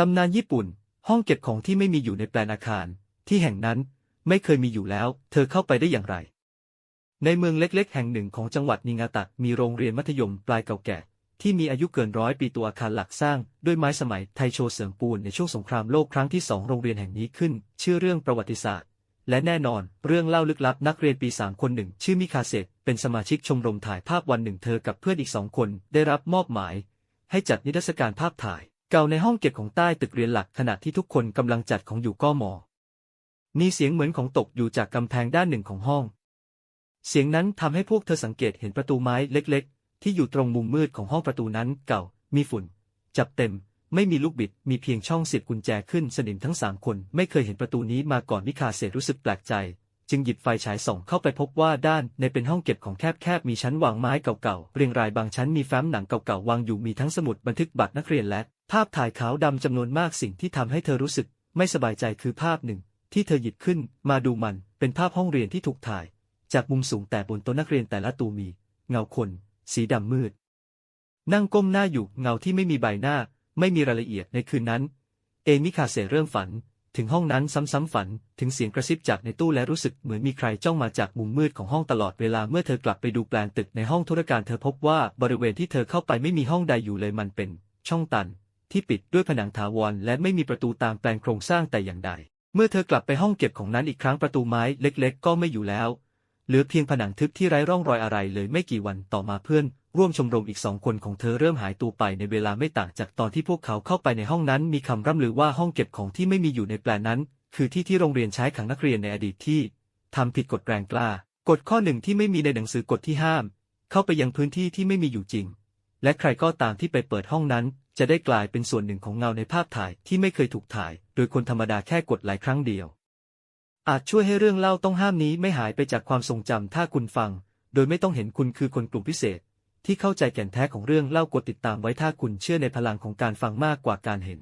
ตำนานญี่ปุ่น ห้องเก็บของที่ไม่มีอยู่ในแปลนอาคาร ที่แห่งนั้นไม่เคยมีอยู่แล้ว เธอเข้าไปได้อย่างไร ในเมืองเล็กๆ แห่งหนึ่งของจังหวัดนิงาตะมีโรงเรียนมัธยมปลายเก่าแก่ ที่มีอายุเกินร้อยปีตัวอาคารหลักสร้าง ด้วยไม้สมัยไทโชเสริมปูนในช่วงสงครามโลกครั้งที่สองโรงเรียนแห่งนี้ขึ้น ชื่อเรื่องประวัติศาสตร์ และแน่นอน เรื่องเล่าลึกลับนักเรียนปีสามคนหนึ่งชื่อมิคาเซตเป็นสมาชิกชมรมถ่ายภาพวันหนึ่งเธอกับเพื่อนอีกสองคนได้รับมอบหมาย ให้จัดนิทรรศการภาพถ่าย เก่าในห้องเก็บของใต้ตึกเรียนหลักขณะที่ทุกคนกำลังจัดของอยู่ก็มอ มีเสียงเหมือนของตกอยู่จากกำแพงด้านหนึ่งของห้อง เสียงนั้นทำให้พวกเธอสังเกตเห็นประตูไม้เล็ก ๆ ที่อยู่ตรงมุมมืดของห้องประตูนั้นเก่า มีฝุ่น จับเต็ม ไม่มีลูกบิด มีเพียงช่องเสียบกุญแจขึ้นสนิมทั้งสามคน ไม่เคยเห็นประตูนี้มาก่อนมิคาเซรู้สึกแปลกใจ จึงหยิบไฟฉายส่องเข้าไปพบว่าด้านในเป็นห้องเก็บของแคบๆมีชั้นวางไม้เก่าๆเรียงรายบางชั้นมีแฟ้มหนังเก่าๆวางอยู่มีทั้งสมุดบันทึกบัตรนักเรียนและ ภาพถ่ายขาวดำจำนวนมากสิ่งที่ทำให้เธอรู้สึก ไม่สบายใจคือภาพหนึ่ง ที่เธอหยิบขึ้น มาดูมันเป็นภาพห้องเรียนที่ถูกถ่าย จากมุมสูงแต่บนโต๊ะนักเรียนแต่ละตูมี เงาคน สีดำมืด นั่งก้มหน้าอยู่เงาที่ไม่มีใบหน้า ไม่มีรายละเอียดในคืนนั้น เอมิคาเซเริ่มฝัน ถึงห้องนั้นซ้ำๆฝัน ถึงเสียงกระซิบจากในตู้และรู้สึกเหมือนมีใครจ้องมาจากมุมมืดของห้องตลอดเวลาเมื่อเธอกลับไปดูแปลนตึกในห้องธุรการเธอพบว่าบริเวณที่เธอเข้าไปไม่มีห้องใดอยู่เลยมันเป็น ช่องตัน ที่ปิดด้วยผนังถาวรและไม่มีประตูตามแปลนโครงสร้างแต่อย่างใด เมื่อเธอกลับไปห้องเก็บของนั้นอีกครั้งประตูไม้เล็ก ๆ ก็ไม่อยู่แล้ว เหลือเพียงผนังทึบที่ไร้ร่องรอยอะไรเลยไม่กี่วันต่อมาเพื่อน ร่วมชมรมอีกสองคนของเธอเริ่มหายตัวไปในเวลาไม่ต่างจากตอนที่พวกเขาเข้าไปในห้องนั้น มีคำร่ำลือว่าห้องเก็บของที่ไม่มีอยู่ในแปลนนั้น คือที่ที่โรงเรียนใช้ขังนักเรียนในอดีตที่ทำผิดกฎแรงกล้ากฎข้อหนึ่งที่ไม่มีในหนังสือกฎที่ห้าม เข้าไปยังพื้นที่ที่ไม่มีอยู่จริง และใครก็ตามที่ไปเปิดห้องนั้น จะได้กลายเป็นส่วนหนึ่งของเงาในภาพถ่ายที่ไม่เคยถูกถ่าย โดยคนธรรมดาแค่กดหลายครั้งเดียว อาจช่วยให้เรื่องเล่าต้องห้ามนี้ไม่หายไปจากความทรงจำถ้าคุณฟัง โดยไม่ต้องเห็นคุณคือคนกลุ่มพิเศษ ที่เข้าใจแก่นแท้ของเรื่องเล่ากดติดตามไว้ถ้าคุณเชื่อในพลังของการฟังมากกว่าการเห็น